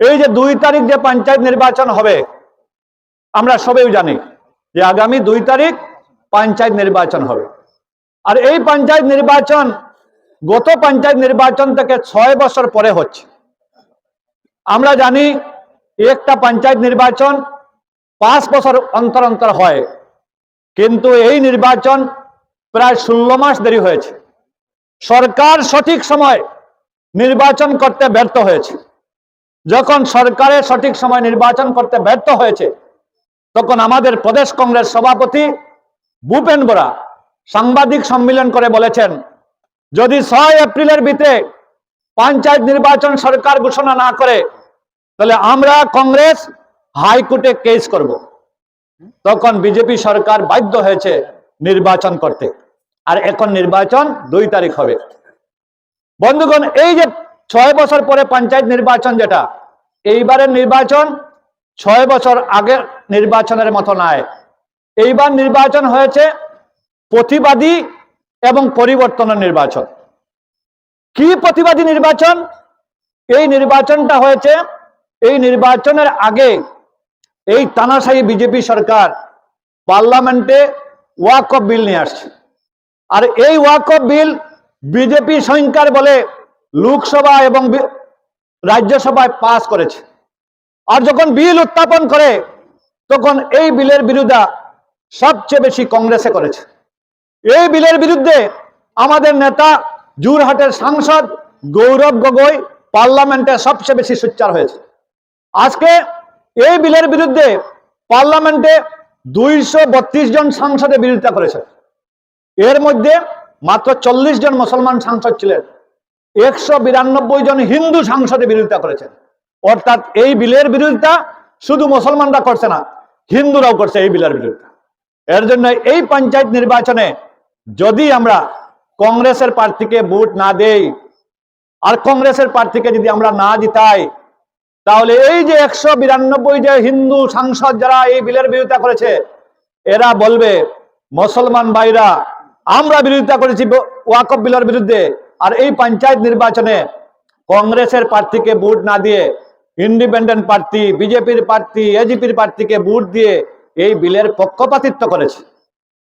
এই যে দুই তারিখ যে পঞ্চায়েত নির্বাচন হবে, আমরা সবাই জানি যে আগামী দুই তারিখ পঞ্চায়েত নির্বাচন হবে। আর এই পঞ্চায়েত নির্বাচন গত পঞ্চায়েত নির্বাচন থেকে ছয় বছর পরে হচ্ছে। আমরা জানি একটা পঞ্চায়েত নির্বাচন পাঁচ বছর অন্তর অন্তর হয়, কিন্তু এই নির্বাচন প্রায় ষোলো মাস দেরি হয়েছে। সরকার সঠিক সময় নির্বাচন করতে ব্যর্থ হয়েছে। যখন সরকারের সঠিক সময় নির্বাচন করতে ব্যর্থ হয়েছে, তখন আমাদের প্রদেশ কংগ্রেস সভাপতি ভূপেন বোরা সাংবাদিক সম্মেলন করে বলেছেন, যদি ছয় এপ্রিলের ভিতরে পঞ্চায়েত নির্বাচন সরকার ঘোষণা না করে, তাহলে আমরা কংগ্রেস হাইকোর্টে কেস করব। তখন বিজেপি সরকার বাধ্য হয়েছে নির্বাচন করতে। আর এখন নির্বাচন দুই তারিখ হবে। বন্ধুগণ, এই যে ছয় বছর পরে পঞ্চায়েত নির্বাচন যেটা, এইবারের নির্বাচন ছয় বছর আগের নির্বাচনের মতো নয়। এইবার নির্বাচন হয়েছে প্রতিবাদী এবং পরিবর্তনের নির্বাচন। কি প্রতিবাদী নির্বাচন? এই নির্বাচনটা হয়েছে, এই নির্বাচনের আগে এই তানাশাহী বিজেপি সরকার পার্লামেন্টে ওয়াক অফ বিল নিয়ে আসছে। আর এই ওয়াক অফ বিল বিজেপি সংখ্যার বলে লোকসভা এবং রাজ্যসভায় পাস করেছে। আর যখন বিল উত্থাপন করে, তখন এই বিলের বিরুদ্ধে সবচেয়ে বেশি কংগ্রেসে করেছে। এই বিলের বিরুদ্ধে আমাদের নেতা, জোরহাটের সাংসদ গৌরব গগৈ পার্লামেন্টে সবচেয়ে বেশি সোচ্চার হয়েছে। আজকে এই বিলের বিরুদ্ধে পার্লামেন্টে দুইশো বত্রিশ জন সাংসদে বিরোধিতা করেছে। এর মধ্যে মাত্র চল্লিশ জন মুসলমান সাংসদ ছিলেন। একশো বিরানব্বই জন হিন্দু সাংসদে বিরোধিতা করেছেন। অর্থাৎ এই বিলের বিরোধিতা শুধু মুসলমানরা করছে না, হিন্দুরাও করছে এই বিলের বিরোধিতা। এর জন্য এই পঞ্চায়েত নির্বাচনে যদি আমরা কংগ্রেসের প্রার্থীকে ভোট না দেই, আর কংগ্রেসের প্রার্থীকে যদি আমরা না জিতাই, তাহলে এই যে একশো বিরানব্বই যে হিন্দু সাংসদ যারা এই বিলের বিরোধিতা করেছে, এরা বলবে, মুসলমান ভাইরা, আমরা বিরোধিতা করেছি ওয়াকফ বিলের বিরুদ্ধে আর এই পঞ্চায়েত নির্বাচনে কংগ্রেসের প্রার্থীকে ভোট না দিয়ে ইন্ডিপেন্ডেন্ট প্রার্থী, বিজেপির প্রার্থী এজিপির প্রার্থীকে ভোট দিয়ে এই বিলের পক্ষপাতিত্ব করেছে।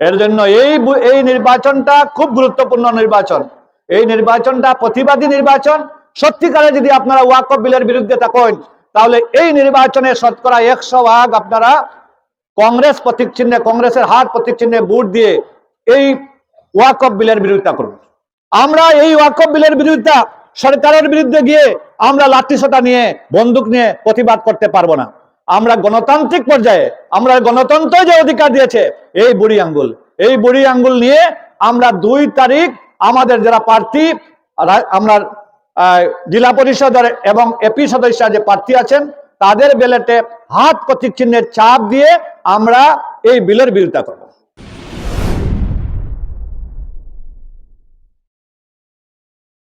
এর জন্য এই এই নির্বাচনটা খুব গুরুত্বপূর্ণ নির্বাচন। এই নির্বাচনটা প্রতিবাদী নির্বাচন। সত্যিকারে যদি আপনারা ওয়াকফ বিলের বিরুদ্ধে থাকেন, তাহলে এই নির্বাচনে শতকরা একশো ভাগ আপনারা কংগ্রেস প্রতীক চিহ্নে, কংগ্রেসের হাত প্রতীক চিহ্নে ভোট দিয়ে এই ওয়াকফ বিলের বিরোধিতা করুন। আমরা এই ওয়াকফ বিলের বিরুদ্ধে, সরকারের বিরুদ্ধে গিয়ে আমরা লাঠিসোটা নিয়ে, বন্দুক নিয়ে প্রতিবাদ করতে পারব না। আমরা গণতান্ত্রিক পর্যায়ে, আমরা গণতন্ত্র যে অধিকার দিয়েছে, এই বুড়ি আঙ্গুল। এই বুড়ি আঙ্গুল নিয়ে আমরা দুই তারিখ আমাদের যারা প্রার্থী আমরা জেলা পরিষদের এবং এপি সদস্য যে প্রার্থী আছেন, তাদের বেলেটে হাত প্রতীক চিহ্নের চাপ দিয়ে আমরা এই বিলের বিরোধিতা করব।